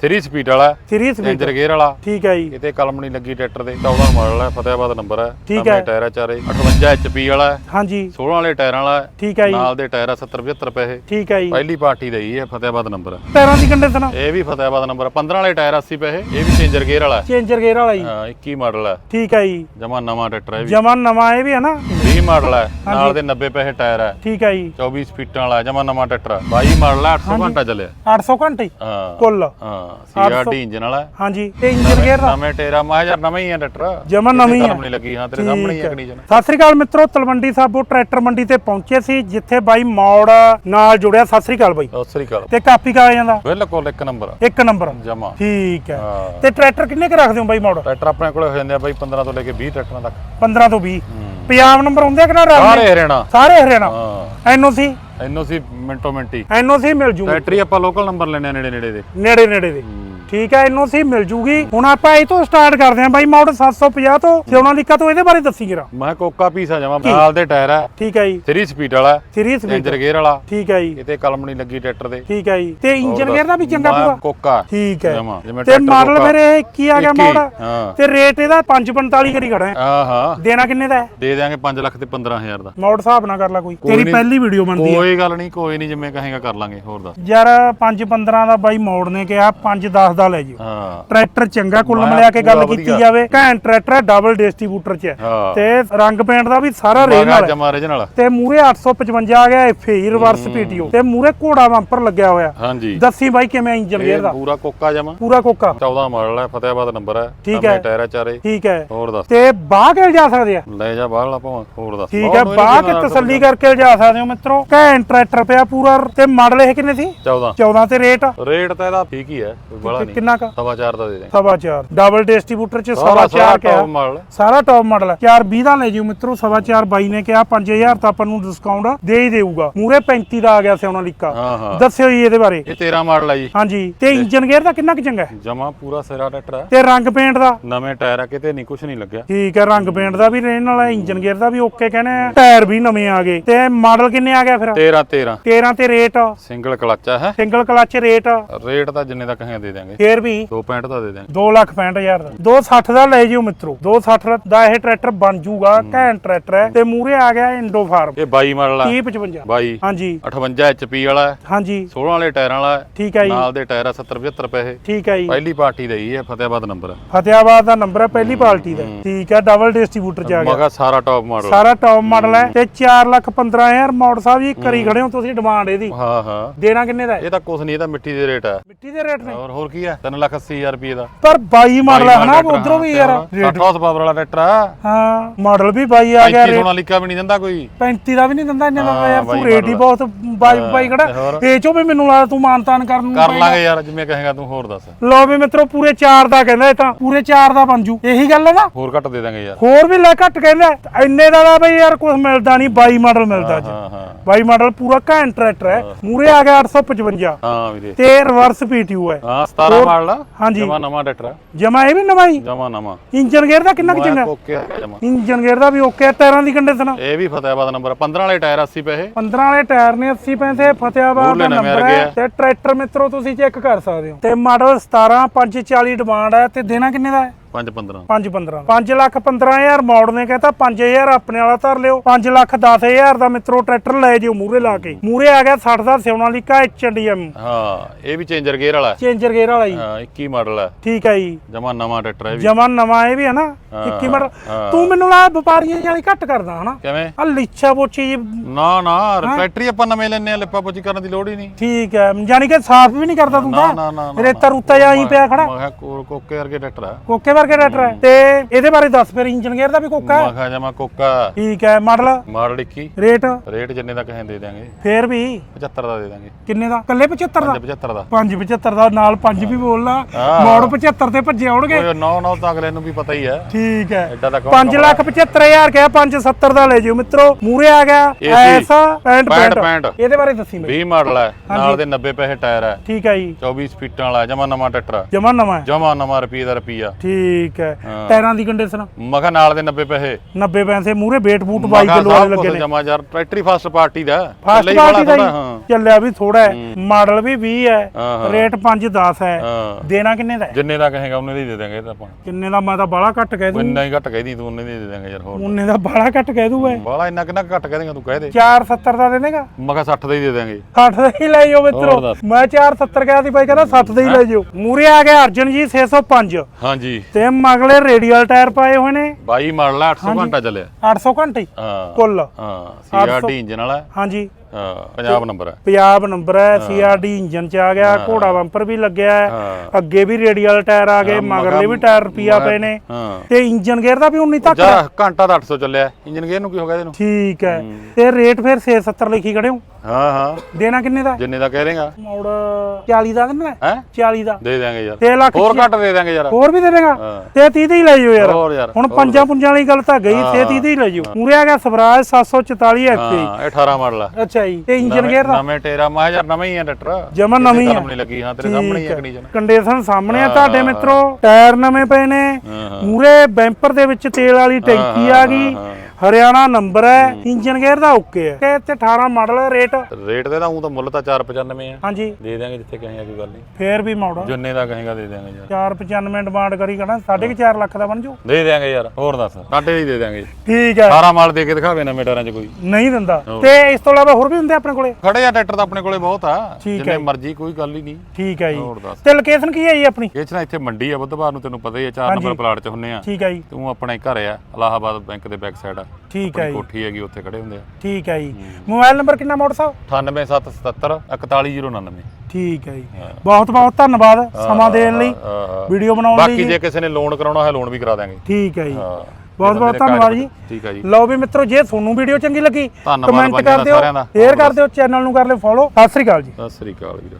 3 speed ਵਾਲਾ serious ਵੀ ranger gear ਵਾਲਾ। ਠੀਕ ਹੈ ਜੀ। ਕਿਤੇ ਕਲਮ ਨਹੀਂ ਲੱਗੀ ਟਰੈਕਟਰ ਦੇ 14 ਮਾਡਲ ਹੈ ਫਤਿਆਬਾਦ ਨੰਬਰ ਹੈ। ਠੀਕ ਹੈ। ਟਾਇਰ ਹੈ ਚਾਰੇ। 58 ਐਚਪੀ ਵਾਲਾ ਹਾਂਜੀ। 16 ਵਾਲੇ ਟਾਇਰਾਂ ਵਾਲਾ ਠੀਕ ਹੈ ਜੀ। ਨਾਲ ਦੇ ਟਾਇਰ ਆ 70 75 ਪੈਸੇ। ਠੀਕ ਹੈ ਜੀ। ਪਹਿਲੀ ਪਾਰਟੀ ਦਾ ਹੀ ਫਤਿਆਬਾਦ ਨੰਬਰ ਹੈ। ਟਾਇਰਾਂ ਦੀ ਕੰਡੀਸ਼ਨ ਇਹ ਵੀ ਫਤਿਆਬਾਦ ਨੰਬਰ ਹੈ। 15 ਵਾਲੇ ਟਾਇਰ 80 ਪੈਸੇ। ਇਹ ਵੀ ਚੇਂਜਰ ਗੇਅਰ ਵਾਲਾ ਚੇਂਜਰ ਗੇਅਰ ਵਾਲਾ ਜੀ। ਹਾਂ 21 ਮਾਡਲ ਹੈ। ਠੀਕ ਹੈ ਜੀ। ਜਮਾ ਨਵਾਂ ਟਰੈਕਟਰ ਹੈ ਵੀ। ਜਮਾ ਨਵਾਂ ਇਹ ਵੀ ਹੈ ਨਾ। 20 ਮਾਡਲ ਹੈ ਨਾਲ ਦੇ 90 ਪੈਸੇ ਟਾਇਰ ਹੈ। ਠੀਕ ਹੈ ਜੀ। 24 ਸਪੀਟਾਂ ਵਾਲਾ ਜਮਾ ਨਵਾਂ ਟਰੈਕਟਰ ਹੈ। 22 ਮਾਡਲ ਹੈ 800 ਘੰਟਾ ਚੱਲਿਆ। 800 ਘੰਟੇ ਹਾਂ? ਕੁੱਲ? ਹਾਂ ਸੀਆਰਡੀ ਇੰਜਨ ਵਾਲਾ। ਹਾਂਜੀ ਤੇ ਇੰਜਨ ਗੇਅਰ ਦਾ ਨਵੇਂ ਟੇਰਾ ਮੈਂ ਯਾਰ ਨਵਾਂ ਹੀ ਹੈ ਟਰੈਕਟਰ। ਜਮਾ ਨਵੀਂ ਹੈ ਨਹੀਂ ਲੱਗੀ ਹਾਂ ਤੇਰੇ ਸਾਹਮਣੇ ਹੀ ਹੈ। ਕੰਡੀਸ਼ਨ ਸਤਿ ਸ੍ਰੀ ਅਕਾਲ ਮਿੱਤਰੋ ਤਲਵੰਡੀ ਸਾਬੋ ਟਰੈਕਟਰ ਮੰਡੀ ਤੇ ਪਹੁੰਚੇ ਸੀ ਜਿੱਥੇ ਬਾਈ ਮੌੜ ਨਾਲ ਜੁੜਿਆ। ਸਤਿ ਸ੍ਰੀ ਅਕਾਲ ਬਾਈ। ਸਤਿ ਸ੍ਰੀ ਅਕਾਲ। ਤੇ ਕਾਪੀ ਕਾ ਜਾਂਦਾ ਬਿਲਕੁਲ ਇੱਕ ਨੰਬਰ ਇੱਕ ਨੰਬਰ ਜਮਾ। ਠੀਕ ਹਾਂ। ਤੇ ਟਰੈਕਟਰ ਕਿੰਨੇ ਕ ਰੱਖਦੇ ਹੋ ਬਾਈ ਮੌੜ? ਟਰੈਕਟਰ ਆਪਣੇ ਕੋਲੇ ਹੋ ਜਾਂਦੇ ਆ ਬਾਈ 15 ਤੋਂ ਲੈ ਕੇ 20 ਟਰੈਕਟਰਾਂ ਤੱਕ। 15 ਤੋਂ 20 ਪੰਜਾਬ ਨੰਬਰ ਹੁੰਦੇ ਕਿ ਨਾ ਰੱਖਦੇ ਸਾਰੇ ਹਰਿਆਣਾ। ਸਾਰੇ ਹਰਿਆਣਾ। ਹਾਂ। ਐਨਓਸੀ ਐਨਓਸੀ ਮਿੰਟੋ ਮਿੰਟੀ। ਐਨਓਸੀ ਮਿਲ ਟਰੈਕਟਰ ਹੀ ਆਪਾਂ ਲੋਕਲ ਨੰਬਰ ਲੈਣੇ ਆ ਨੇੜੇ ਨੇੜੇ ਦੇ। ਨੇੜੇ ਨੇੜੇ ਦੇ। ਠੀਕ ਹੈ ਐਨਓਸੀ ਮਿਲ ਜੂਗੀ। ਹੁਣ ਆਪਾਂ ਇਹ ਤੋਂ ਸਟਾਰਟ ਕਰਦੇ ਹਾਂ ਬਾਈ ਮੌੜ 750 ਤੋਂ। ਸਿਉਣਾ ਲਿਕਾ ਤੋਂ ਇਹਦੇ ਬਾਰੇ ਦੱਸੀ ਜਰਾ। ਮੈਂ ਕੋਕਾ ਪੀਸ ਆ ਜਮਾ ਨਾਲ ਦੇ ਟਾਇਰ ਹੈ ਠੀਕ ਹੈ ਜੀ। 3 ਸਪੀਡ ਵਾਲਾ ਸੀਰੀਅਸ ਵੀ ਰੇਂਜਰ ਗੇਅਰ ਵਾਲਾ। ਠੀਕ ਹੈ ਜੀ। ਕਿਤੇ ਕਲਮ ਨਹੀਂ ਲੱਗੀ ਟਰੈਕਟਰ ਦੇ ਠੀਕ ਹੈ ਜੀ। ਤੇ ਇੰਜਨ ਗੇਅਰ ਦਾ ਵੀ ਚੰਗਾ ਪੂਰਾ। ਕੋਕਾ ਠੀਕ ਹੈ। ਜਿਵੇਂ ਤੇ ਮਾਡਲ। ਫਿਰ ਇਹ ਕੀ ਆ ਗਿਆ ਹਾਂ। ਤੇ ਰੇਟ ਇਹਦਾ 545 ਕਰੀ ਖੜਾ ਹੈ। ਹਾਂ ਹਾਂ। ਦੇਣਾ ਕਿੰਨੇ ਦਾ ਹੈ? ਦੇ ਦਿਆਂਗੇ 5 ਲੱਖ ਤੇ 15000 ਦਾ। ਮੋੜ ਹਿਸਾਬ ਨਾਲ ਕਰ ਲੈ ਕੋਈ। ਤੇਰੀ। ਪਹਿਲੀ ਵੀਡੀਓ ਬਣਦੀ ਹੈ। ਕੋਈ ਗੱਲ ਨਹੀਂ ਕੋਈ ਨਹੀਂ ਜਿਵੇਂ ਕਹੇਗਾ ਕਰ ਲਾਂਗੇ ਹੋਰ ਦੱਸ। ਯਾਰ 515 ਦਾ ਬਾਈ ਮੋੜ ਨੇ ਕਿਹਾ 510 ਦਾ ਲੈ ਜਿਓ। ਹਾਂ। ਟਰੈਕਟਰ ਚੰਗਾ ਕੁੱਲ ਮਿਲਾ ਕੇ ਗੱਲ ਕੀਤੀ। ਜਾਵੇ ਘੈਂਟ ਟਰੈਕਟਰ ਹੈ ਡਬਲ ਡਿਸਟ੍ਰੀਬਿਊਟਰ ਚ ਹੈ। ਤੇ ਰੰਗ ਪੇਂਟ ਦਾ ਵੀ ਸਾਰਾ ਰੇਨ original ਤੇ ਮੂਰੇ 855 ਆ ਗਿਆ ਐਫਏ ਰਿਵਰਸ ਪੀਟੀਓ ਤੇ ਮੂਰੇ ਘੋੜਾ ਬੰਪਰ ਲੱਗਿਆ ਹੋਇਆ। ਹਾਂਜੀ। ਦੱਸੀ ਬਾਈ ਕਿਵੇਂ ਇੰਜਨ ਗੇਅਰ ਦਾ? ਪੂਰਾ ਕੋਕਾ ਜਮਾ। ਪੂਰਾ ਕੋਕਾ। 14 ਮਾਡਲ ਹੈ ਫਤਿਆਬਾਦ ਨੰਬਰ ਹੈ। ਠੀਕ ਹੈ। ਟਾਇਰ ਚਾਰੇ। ਠੀਕ ਹੈ। ਹੋਰ ਦੱਸ। ਤੇ ਬਾਹ ਕੇ ਜਾ ਸਕਦੇ ਆ? ਲੈ ਜਾ ਬਾਹਰਲਾ ਭਾਵਾਂ ਹੋਰ ਦੱਸ। ਠੀਕ ਹੈ ਬਾਹ ਕੇ ਨਾਲ ਤਸੱਲੀ ਕਰਕੇ ਜਾ ਸਕਦੇ ਹੋ ਮਿੱਤਰੋ? ਘੈਂਟ ਟਰੈਕਟਰ ਪਿਆ ਪੂਰਾ ਤੇ ਮਾਡਲ ਇਹ ਕਿੰਨੇ ਸੀ? 14 14 ਤੇ ਰੇਟ ਰੇਟ ਤਾਂ ਇਹਦਾ ਠੀਕ ਹੀ ਹੈ ਕੋਈ ਬੜਾ ਨਹੀਂ ਕਿੰਨਾ ਕਾ? ਸਵਾ ਚਾਰ ਦਾ ਦੇ ਦੇ ਸਵਾ ਚਾਰ। ਡਬਲ ਡਿਸਟ੍ਰੀਬਿਊਟਰ ਚ ਸਵਾ ਸਾਰਾ ਚਾਰ ਕਿਹਾ ਟੌਪ ਮਾਡਲ ਸਾਰਾ ਟੌਪ ਮਾਡਲ ਹੈ। 420 ਦਾ ਲੈ ਜਿਓ ਮਿੱਤਰੋ ਸਵਾ ਚਾਰ ਬਾਈ ਨੇ ਕਿਹਾ 5000 ਤਾਂ ਆਪਾਂ ਨੂੰ ਡਿਸਕਾਊਂਟ ਦੇ ਹੀ ਦੇਊਗਾ। ਮੂਰੇ 35 ਦਾ ਆ ਗਿਆ ਸਿਆਉਣਾ ਲਿਕਾ। ਹਾਂ ਹਾਂ। ਦੱਸਿਓ ਜੀ ਇਹਦੇ ਬਾਰੇ। ਇਹ 13 ਮਾਡਲ ਹੈ ਜੀ। ਹਾਂਜੀ। ਤੇ ਇੰਜਨ ਗੇਅਰ ਦਾ ਕਿੰਨਾ ਕੁ ਚੰਗਾ ਹੈ? ਜਮਾ ਪੂਰਾ ਸਿਰਾ ਟਰੈਕਟਰ ਹੈ। ਤੇ ਰੰਗ ਪੇਂਟ ਦਾ? ਨਵੇਂ ਟਾਇਰ ਆ ਕਿਤੇ ਨਹੀਂ ਕੁਝ ਨਹੀਂ ਲੱਗਿਆ। ਠੀਕ ਹੈ ਰੰਗ ਪੇਂਟ ਦਾ ਵੀ ਰਹਿਣ ਵਾਲਾ ਇੰਜਨ ਗੇਅਰ ਦਾ ਵੀ ਓਕੇ ਕਹਿੰਦੇ ਆ। ਟਾਇਰ ਵੀ ਨਵੇਂ ਆ ਗਏ। ਤੇ ਮਾਡਲ ਕਿੰਨੇ ਆ ਗਿਆ ਫਿਰ? 13 13 13 ਤੇ ਰੇਟ ਸਿੰਗਲ ਕਲਚ ਹੈ। ਸਿੰਗਲ ਕਲਚ ਰੇਟ ਰੇਟ ਤਾਂ ਜਿੰਨੇ ਦਾ ਕਹੇ ਦੇ ਦਾਂਗੇ ਫੇਰ ਵੀ 265 ਦਾ ਦੇ ਦਾਂਗੇ 2 ਲੱਖ 65000 ਦਾ। 260 ਦਾ ਲੈ ਜਿਓ ਮਿੱਤਰੋ। 260 ਦਾ ਇਹ ਟਰੈਕਟਰ ਬਣ ਜੂਗਾ ਘੈਂਟ ਟਰੈਕਟਰ ਹੈ ਤੇ ਮੂਰੇ ਆ ਗਿਆ ਇੰਡੋ ਫਾਰਮ। ਇਹ 22 ਮਾਡਲ ਆ 3055 22 ਹਾਂਜੀ। 58 ਐਚਪੀ ਵਾਲਾ ਹੈ। ਹਾਂਜੀ। 16 ਵਾਲੇ ਟਾਇਰਾਂ ਵਾਲਾ ਹੈ। ਠੀਕ ਹੈ ਜੀ। ਨਾਲ ਦੇ ਟਾਇਰ ਆ 70 75 ਪੈਸੇ। ਠੀਕ ਹੈ ਜੀ। ਪਹਿਲੀ ਪਾਰਟੀ ਦਾ ਹੀ ਹੈ ਫਤਿਆਬਾਦ ਨੰਬਰ ਫਤਿਆਬਾਦ ਦਾ ਨੰਬਰ ਹੈ ਪਹਿਲੀ ਪਾਰਟੀ ਦਾ। ਠੀਕ ਹੈ ਡਬਲ ਡਿਸਟ੍ਰੀਬਿਊਟਰ ਚ ਆ ਗਿਆ। ਮਗਾ ਸਾਰਾ ਟੌਪ ਮਾਡਲ ਸਾਰਾ ਟੌਪ ਮਾਡਲ ਹੈ ਤੇ 4 ਲੱਖ 15000 ਮੋੜ ਸਾਹਿਬ ਜੀ ਕਰੀ ਖੜੇ ਹੋ ਤੁਸੀਂ ਡਿਮਾਂਡ ਇਹਦੀ। ਹਾਂ ਹਾਂ। ਦੇਣਾ ਕਿੰਨੇ ਦਾ ਇਹ ਤਾਂ ਕੁਛ ਨਹੀਂ ਇਹ ਤਾਂ ਮਿੱਟੀ ਦੇ ਰੇਟ ਹੈ। ਮਿੱਟੀ ਦੇ ਰੇਟ ਨੇ। ਹੋਰ ਹੋਰ ਕੀ ਹੈ 3 ਲੱਖ 80 ਹਜ਼ਾਰ ਰੁਪਏ ਦਾ। ਪਰ 22 ਮਾਡਲ ਹੈ ਹਨਾ ਉਧਰੋਂ ਵੀ ਯਾਰ 60 ਹਾਰਸ ਪਾਵਰ ਵਾਲਾ ਟਰੈਕਟਰ ਆ। ਹਾਂ ਮਾਡਲ ਵੀ 22 ਆ ਗਿਆ 35 ਸੋਨਾ ਲਿਖਾ ਵੀ ਨਹੀਂ ਦਿੰਦਾ ਕੋਈ। 35 ਦਾ ਵੀ ਨਹੀਂ ਦਿੰਦਾ ਇੰਨੇ ਦਾ ਯਾਰ ਤੂੰ ਬਾਈ ਰੇਟ ਹੀ ਬਹੁਤ ਬਾਈ ਬਾਈ ਖੜਾ? ਇਹ ਚੋਂ ਵੀ ਮੈਨੂੰ ਲੱਗਦਾ ਤੂੰ ਮਾਨਤਾਨ ਕਰਨ ਨੂੰ ਕਰ ਲਾਂਗੇ ਯਾਰ ਜਿਵੇਂ ਕਹੇਗਾ ਤੂੰ ਹੋਰ ਦੱਸ। ਲੋ ਵੀ ਮਿੱਤਰੋ ਪੂਰੇ 4 ਦਾ ਕਹਿੰਦਾ ਇਹ ਤਾਂ ਪੂਰੇ 4 ਦਾ ਬਣ ਜੂ। ਇਹੀ ਗੱਲ ਹੈ ਨਾ? ਹੋਰ ਘੱਟ ਦੇ ਦਾਂਗੇ ਯਾਰ। ਹੋਰ ਵੀ ਲੈ ਘੱਟ ਕਹਿੰਦਾ। ਇੰਨੇ ਦਾ ਤਾਂ ਬਈ ਯਾਰ ਕੁਝ ਮਿਲਦਾ ਨਹੀਂ 22 ਮਾਡਲ ਮਿਲਦਾ ਹਾਂ 22 ਮਾਡਲ ਪੂਰਾ ਘੈਂਟ ਟਰੈਕਟਰ ਹੈ। ਮੂਰੇ ਆ ਗਿਆ 855 ਹਾਂ ਵੀਰੇ। ਤੇ ਰਿਵਰਸ ਪੀਟੀਓ ਹੈ। ਹਾਂ 17 ਮਾਡਲ ਆ ਹਾਂਜੀ। ਜਮਾ ਨਵਾਂ ਟਰੈਕਟਰ ਆ। ਜਮਾ ਇਹ ਵੀ ਨਵਾਂ ਹੀ? ਜਮਾ ਨਵਾਂ। ਇੰਜਨ ਗੇਅਰ ਦਾ ਕਿੰਨਾ ਕੁ ਚੰਗਾ? ਓਕੇ ਜਮਾ। ਇੰਜਨ ਗੇਅਰ ਦਾ ਵੀ ਓਕੇ ਹੈ ਟਾਇਰਾਂ ਦੀ ਕੰਡੀਸ਼ਨ ਇਹ ਵੀ ਫਤਿਆਬਾਦ ਨੰਬਰ 15 ਵਾਲੇ ਟਾਇਰ 80 ਪੈਸੇ। 15 ਵਾਲੇ ਟਾਇਰ ਨੇ 80 ਪੈਸੇ ਫਤਿਆਬਾਦ ਦਾ ਨੰਬਰ ਹੈ ਆ। ਤੇ ਟਰੈਕਟਰ ਮਿੱਤਰੋ ਤੁਸੀਂ ਚੈੱਕ ਕਰ ਸਕਦੇ ਹੋ। ਤੇ ਮਾਡਲ 17 540 ਡਿਮਾਂਡ ਹੈ ਤੇ ਦੇਣਾ ਕਿੰਨੇ ਦਾ ਹੈ? 5 15 5 15 5 ਲੱਖ 15000 ਮੋੜ ਨੇ ਕਹਿੰਦਾ 5000 ਆਪਣੇ ਵਾਲਾ ਧਰ ਲਿਓ। 5 ਲੱਖ 10000 ਦਾ ਮਿੱਤਰੋ ਟਰੈਕਟਰ ਲੈ ਜਿਓ ਮੂਰੇ ਲਾ ਕੇ। ਮੂਰੇ ਆ ਗਿਆ 60 ਦਾ ਸਿਉਣਾ ਲਿਕਾ ਐਚਡੀਐਮ ਹਾਂ ਇਹ ਵੀ ਚੇਂਜਰ ਗੇਅਰ ਵਾਲਾ। ਹੈ ਚੇਂਜਰ ਗੇਅਰ ਵਾਲਾ ਜੀ। ਹਾਂ 21 ਮਾਡਲ ਹੈ ਠੀਕ ਹੈ ਜੀ। ਜਮਾ ਨਵਾਂ ਟਰੈਕਟਰ ਹੈ ਇਹ ਵੀ। ਜਮਾ ਨਵਾਂ ਇਹ ਵੀ ਹੈ ਨਾ ਹਾਂ, 21 ਮਾਡਲ। ਹਾਂ। ਤੂੰ ਮੈਨੂੰ ਲਾ ਵਪਾਰੀਆਂ ਵਾਲੀ ਘੱਟ ਕਰਦਾ ਹਨਾ? ਕਿਵੇਂ? ਆ ਲਿੱਛਾ ਪੋਚੀ ਜੀ। ਨਾ ਨਾ ਟਰੈਕਟਰ ਹੀ ਆਪਾਂ ਨਵੇਂ ਲੈਣੇ ਆ ਲਿਪਾ ਪੁੱਚੀ ਕਰਨ ਦੀ ਲੋੜ ਹੀ ਨਹੀਂ। ਠੀਕ ਹੈ ਯਾਨੀ ਕਿ ਸਾਫ਼ ਵੀ ਨਹੀਂ ਕਰਦਾ ਤੂੰ ਰੇਤਾ ਰੂਤਾ ਜਾਂ ਹੀ ਪਿਆ ਖੜਾ। ਮੈਂ ਕਿਹਾ ਕੋ- ਕੋਕੇ ਵਰਗੇ ਟਰੈਕਟਰ ਆ। ਕੋਕੇ ਵਰਗੇ ਟਰੈਕਟਰ ਹੈ। ਤੇ ਇਹਦੇ ਬਾਰੇ ਦੱਸ ਫਿਰ ਇੰਜਨ ਗੇਅਰ ਦਾ ਵੀ ਕੋਕਾ ਹੈ। ਮੈਂ ਕਿਹਾ ਜਮਾ ਕੋਕਾ। ਠੀਕ ਹੈ ਮਾਡਲ? Model 21 rate? ਰੇਟ ਜਿੰਨੇ ਦਾ ਕਹੇ ਦੇ ਦਾਂਗੇ ਫੇਰ ਵੀ? 75 ਦਾ ਦੇ ਦਾਂਗੇ ਕਿੰਨੇ ਦਾ? ਕੱਲੇ 75 ਦਾ? 75 ਦਾ। 5 75 ਦਾ ਨਾਲ 5 ਵੀ ਬੋਲਣਾ। ਮੋੜ 75 ਤੇ ਭੱਜੇ ਆਉਣਗੇ। ਓਏ 9 9 ਤਾਂ ਅਗਲੇ ਨੂੰ ਵੀ ਪਤਾ ਹੀ ਹੈ। ਠੀਕ ਹੈ। ਐਡਾ ਕੌਣ 5 ਲੱਖ 75000 ਕਿਹਾ 570 ਦਾ ਲੈ ਜਿਓ। ਮਿੱਤਰੋ ਮੂਰੇ ਆ ਗਿਆ। ਐਸਾ ਪੈਂਟ ਪੈਂਟ। ਇਹਦੇ ਬਾਰੇ ਦੱਸੀ ਮੈਨੂੰ। 20 ਮਾਡਲ ਹੈ। ਨਾਲ ਦੇ 90 ਪੈਸੇ ਟਾਇਰ ਹੈ। ਠੀਕ ਹੈ ਜੀ। 24 ਸਪੀਟਾਂ ਵਾਲਾ ਜਮਾ ਨਵਾਂ ਟਰੈਕਟਰ ਜਮਾ ਨਵਾਂ ਜਮਾ ਨਵਾਂ ਰੁਪਏ ਦਾ ਰੁਪਈਆ। ਠੀਕ ਠੀਕ ਹੈ। ਹਾਂ। ਟਾਇਰਾਂ ਦੀ ਕੰਡੀਸ਼ਨ ਮੈਂ ਕਿਹਾ ਨਾਲ ਦੇ 90 ਪੈਸੇ। 90 ਪੈਸੇ ਮੂਰੇ ਵੇਟ ਬੂਟ 22 ਕਿਲੋ ਵਾਲੇ ਲੱਗੇ ਨੇ। ਜਮਾ ਯਾਰ ਟਰੈਕਟਰੀ ਫਸਟ ਪਾਰਟੀ ਦਾ। ਫਾਸਟ ਪਾਰਟੀ ਦਾ ਹੀ ਚੱਲਿਆ ਵੀ ਥੋੜਾ ਹੈ। ਮਾਡਲ ਵੀ 20 ਹਾਂ, ਹੈ ਹਾਂ। ਰੇਟ 5 10 ਹੈ। ਹਾਂ। ਦੇਣਾ ਕਿੰਨੇ ਦਾ ਹੈ? ਜਿੰਨੇ ਦਾ ਕਹੇਗਾ ਉਹਨੇ ਦੀ ਦੇ ਦਾਂਗੇ ਇਹ ਤਾਂ ਆਪਾਂ। ਕਿੰਨੇ ਦਾ ਮੈਂ ਤਾਂ ਬਾਲਾ ਘੱਟ ਕਹਿ ਦੂੰ। ਇੰਨਾ ਹੀ ਘੱਟ ਕਹਿਦੀ ਤੂੰ ਉਹਨੇ ਦੀ ਦੇ ਦਾਂਗੇ ਯਾਰ ਹੋਰ। ਉਹਨੇ ਦਾ ਬਾਲਾ ਘੱਟ ਕਹਿ ਦੂਗਾ ਬਾਲਾ ਇੰਨਾ ਕਿੰਨਾ ਘੱਟ ਕਹਿ ਦੇਗਾ ਤੂੰ ਕਹਿ ਦੇ। 470 ਦਾ ਦੇ ਦੇਗਾ ਮੈਂ ਕਿਹਾ 60 ਦਾ ਹੀ ਦੇ ਦਾਂਗੇ 60 ਦਾ ਹੀ ਲੈ ਜਾਓ ਮਿੱਤਰੋ। ਹੋਰ ਦੱਸ। ਮੈਂ 470 ਕਿਹਾ ਸੀ ਬਾਈ ਕਹਿੰਦਾ 60 ਦਾ ਹੀ ਲੈ ਜਾਓ। ਮੂਰੇ ਆ ਗਿਆ ਅਰਜਨ ਜੀ 605 ਹਾਂਜੀ। ਤੇ ਮਗਲੇ ਰੇਡੀਅਲ ਟਾਇਰ ਪਾਏ ਹੋਏ ਨੇ। 22 ਮਾਡਲ ਆ 800 ਘੰਟਾ ਚੱਲਿਆ। 800 ਘੰਟੇ? ਹਾਂ। ਕੁੱਲ। ਹਾਂ ਸੀਆਰਡੀ ਇੰਜਨ ਵਾਲਾ। ਹਾਂਜੀ। ਹਾਂ ਪੰਜਾਬ ਨੰਬਰ ਹੈ। ਪੰਜਾਬ ਨੰਬਰ ਹੈ ਸੀਆਰਡੀ ਇੰਜਨ ਚ ਆ ਗਿਆ ਘੋੜਾ ਬੰਪਰ ਵੀ ਲੱਗਿਆ ਹੈ। ਹਾਂ। ਅੱਗੇ ਵੀ ਰੇਡੀਅਲ ਟਾਇਰ ਆ ਗਏ ਮਗਰਲੇ ਵੀ ਟਾਇਰ ਰੁਪਿਆ ਪਏ ਨੇ। ਹਾਂ। ਤੇ ਇੰਜਨ ਗੇਅਰ ਦਾ ਵੀ 19 ਤੱਕ ਜਾ ਘੰਟਾ ਦਾ 800 ਚੱਲਿਆ। ਇੰਜਨ ਗੇਅਰ ਨੂੰ ਕੀ ਹੋ ਗਿਆ ਇਹਨੂੰ ਠੀਕ ਹੈ। ਤੇ ਰੇਟ ਫਿਰ 670 ਲਿਖੀ ਖੜੇ ਹੋ ਹਾਂ। ਹਾਂ ਦੇਣਾ ਕਿੰਨੇ ਦਾ? ਜਿੰਨੇ ਦਾ ਕਹਿ ਰਹੇਗਾ ਮੋੜ 40 ਦਾ ਦਿੰਦਾ ਹੈ? 40 ਦਾ। ਦੇ ਦਾਂਗੇ ਯਾਰ। 6 ਲੱਖ ਹੋਰ ਘੱਟ ਦੇ ਦਾਂਗੇ ਯਾਰ। ਹੋਰ ਵੀ ਦੇ ਦੇਗਾ? ਹਾਂ। ਤੇ 30 ਦੀ ਲੈ ਜਾਓ ਯਾਰ। ਹੁਣ ਪੰਜਾਂ ਪੁੰਜਾਂ ਵਾਲੀ ਗੱਲ ਤਾਂ ਗਈ ਤੇ 30 ਦੀ ਲੈ ਜਾਓ। ਮੂਰੇ ਆ ਗਿਆ ਸਵਰਾਜ 744 ਐਫਪੀ ਹਾਂ ਇਹ 18 ਮਾਡਲ ਆ। ਅੱਛਾ। ਜੀ ਤੇ ਇੰਜਨ ਗੇਅਰ ਦਾ? ਨਵੇਂ ਟੇਰਾ ਮੈਂ ਯਾਰ ਨਵਾਂ ਹੀ ਆ ਟਰੈਕਟਰ। ਜਮਾ ਨਵੀਂ ਆ। ਨਹੀਂ ਲੱਗੀ ਹਾਂ ਤੇਰੇ ਸਾਹਮਣੇ ਹੀ ਆ ਕੰਡੀਸ਼ਨ ਕੰਡੀਸ਼ਨ ਸਾਹਮਣੇ ਆ ਤੁਹਾਡੇ ਮਿੱਤਰੋ ਟਾਇਰ ਨਵੇਂ ਪਏ ਨੇ। ਮੂਰੇ ਬੈਂਪਰ ਦੇ ਵਿੱਚ ਤੇਲ ਵਾਲੀ ਟੈਂਕੀ ਆ ਗਈ। ਹਰਿਆਣਾ ਨੰਬਰ ਹੈ ਇੰਜਨ ਗੇਅਰ ਦਾ ਓਕੇ ਹੈ। ਤੇ ਤੇ 18 ਮਾਡਲ ਰੇਟ। ਰੇਟ ਦੇ ਤਾਂ ਉਹ ਤਾਂ ਮੁੱਲ ਤਾਂ 495 ਆ। ਹਾਂਜੀ। ਦੇ ਦਾਂਗੇ ਜਿੱਥੇ ਕਹੇਗਾ ਕੋਈ ਗੱਲ ਨਹੀਂ। ਫੇਰ ਵੀ ਮੋੜ ਜਿੰਨੇ ਦਾ ਕਹੇਗਾ ਦੇ ਦਾਂਗੇ ਯਾਰ। 495 ਡਿਮਾਂਡ ਕਰੀ ਕਹਣਾ 4.5 ਲੱਖ ਦਾ ਬਣ ਜੂ। ਦੇ ਦਾਂਗੇ ਯਾਰ ਹੋਰ ਦੱਸ। ਸਾਡੇ ਹੀ ਦੇ ਦਾਂਗੇ ਠੀਕ ਹੈ। 18 ਮਾਲ ਦੇ ਕੇ ਦਿਖਾਵੇ ਨਾ ਮੀਟਰਾਂ 'ਚ ਕੋਈ। ਨਹੀਂ ਦਿੰਦਾ। ਤੇ ਇਸ ਤੋਂ ਇਲਾਵਾ ਹੋਰ ਵੀ ਹੁੰਦੇ ਆਪਣੇ ਕੋਲੇ? ਖੜੇ ਆ ਟਰੈਕਟਰ ਤਾਂ ਆਪਣੇ ਕੋਲੇ ਬਹੁਤ ਆ। ਜਿੰਨੇ ਮਰਜ਼ੀ ਕੋਈ ਗੱਲ ਹੀ ਨਹੀਂ। ਠੀਕ ਹੈ ਜੀ। ਹੋਰ ਦੱਸ। ਤੇ ਲੋਕੇਸ਼ਨ ਕੀ ਹੈ ਜੀ ਆਪਣੀ? ਇਹ 'ਚ ਇੱਥੇ ਮੰਡੀ ਆ ਬੁੱਧਵਾਰ ਨੂੰ ਤੈਨੂੰ ਪਤਾ ਹੀ ਆ 4 ਨੰਬਰ ਪਲਾਟ 'ਚ ਹੁੰਨੇ ਆ। ਠੀਕ ਹੈ ਜੀ। ਤੂੰ ਆਪਣਾ ਹੀ ਘਰ ਆ ਇਲਾਹਾਬਾਦ ਬੈਂਕ ਦੇ ਬੈਕ ਸਾਈਡ ਆ। ਠੀਕ ਹੈ ਜੀ। ਕੋਠੀ ਹੈਗੀ ਉੱਥੇ ਖੜੇ ਹੁੰਦੇ ਆ। ਠੀਕ ਹੈ ਜੀ। ਮੋਬਾਈਲ ਨੰਬਰ ਕਿੰਨਾ ਮੋੜ ਸਾਹਿਬ? 98777 41099 ਠੀਕ ਹੈ ਜੀ। ਬਹੁਤ ਬਹੁਤ ਧੰਨਵਾਦ ਸਮਾਂ ਦੇਣ ਲਈ ਵੀਡੀਓ ਬਣਾਉਣ ਲਈ ਬਾਕੀ ਜੇ। ਕਿਸੇ ਨੇ ਲੋਨ ਕਰਾਉਣਾ ਹੈ ਲੋਨ ਵੀ ਕਰਾ ਦਾਂਗੇ ਠੀਕ ਹੈ ਜੀ। ਹਾਂ। ਬਹੁਤ ਬਹੁਤ ਧੰਨਵਾਦ ਜੀ। ਠੀਕ ਹੈ ਜੀ। ਲਓ ਵੀ ਮਿੱਤਰੋ ਜੇ ਤੁਹਾਨੂੰ ਵੀਡੀਓ ਚੰਗੀ ਲੱਗੀ ਧੰਨਵਾਦ ਕਮੈਂਟ ਕਰ ਦਾ ਦਿਓ ਸਾਰਿਆਂ ਦਾ। ਸ਼ੇਅਰ ਕਰ ਦਿਓ ਚੈਨਲ ਨੂੰ ਕਰ ਲਿਓ ਫੋਲੋ ਸਤਿ ਸ੍ਰੀ ਅਕਾਲ ਜੀ। ਸਤਿ ਸ੍ਰੀ ਅਕਾਲ ਵੀਰ।